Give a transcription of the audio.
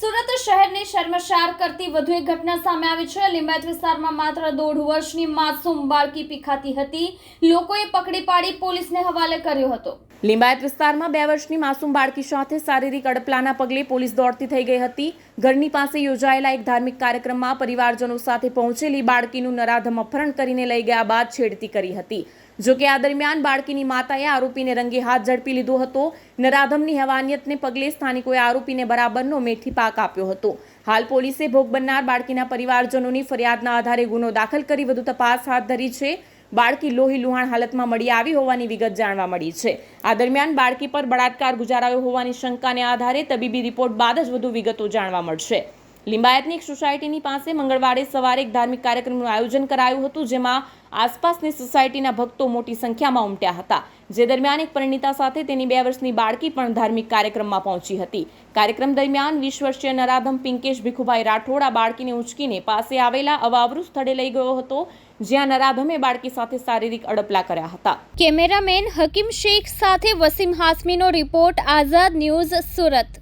સુરત શહેરની શર્મસાર કરતી વધુ એક ઘટના સામે આવી છે. લિંબાયત વિસ્તારમાં માત્ર દોઢ વર્ષની માસૂમ બાળકી પીખાતી હતી. લોકોએ પકડી પાડી પોલીસને હવાલે કર્યો હતો. લિંબાયત વિસ્તારમાં બે વર્ષની માસૂમ બાળકી સાથે શારીરિક અડપલાના પગલે પોલીસ દોડતી થઈ ગઈ હતી. ઘરની પાસે યોજાયેલા એક ધાર્મિક કાર્યક્રમમાં પરિવારજનો સાથે પહોંચેલી બાળકીનું નરાધમ અપહરણ કરીને લઈ ગયા બાદ છેડતી કરી હતી. જો કે આ દરમિયાન બાળકીની માતાએ આરોપીને રંગે હાથ ઝડપી લીધો હતો. નરાધમની હેવાનિયતને પગલે સ્થાનિકોએ આરોપીને બરાબરનો મેથી પાક આપ્યો હતો. હાલ પોલીસે ભોગ બનનાર બાળકીના પરિવારજનોની ફરિયાદના આધારે ગુનો દાખલ કરી વધુ તપાસ હાથ ધરી છે. બાળકી લોહી લુહાણ હાલતમાં મળી આવી હોવાની વિગત જાણવા મળી છે. આ દરમિયાન બાળકી પર બળાત્કાર ગુજારાયો હોવાની શંકાને આધારે તબીબી રિપોર્ટ બાદ જ વધુ વિગતો જાણવા મળશે. લિંબાયતની એક સોસાયટીની પાસે મંગળવારે સવારે એક ધાર્મિક કાર્યક્રમનું આયોજન કરાયું હતું, જેમાં આસપાસની સોસાયટીના ભક્તો મોટી સંખ્યામાં ઉમટ્યા હતા. જે દરમિયાન એક પરિણીતા સાથે તેની બે વર્ષની બાળકી પણ ધાર્મિક કાર્યક્રમમાં પહોંચી હતી. કાર્યક્રમ દરમિયાન વીસ વર્ષીય નરાધમ પિંકેશ ભીખુભાઈ રાઠોડ આ બાળકીને ઉંચકીને પાસે આવેલા અવાવરૂ સ્થળે લઈ ગયો હતો, જ્યાં નરાધમે બાળકી સાથે શારીરિક અડપલા કર્યા હતા. કેમેરામેન હકીમ શેખ સાથે વસીમ હાસમીનો રિપોર્ટ, આઝાદ ન્યૂઝ સુરત.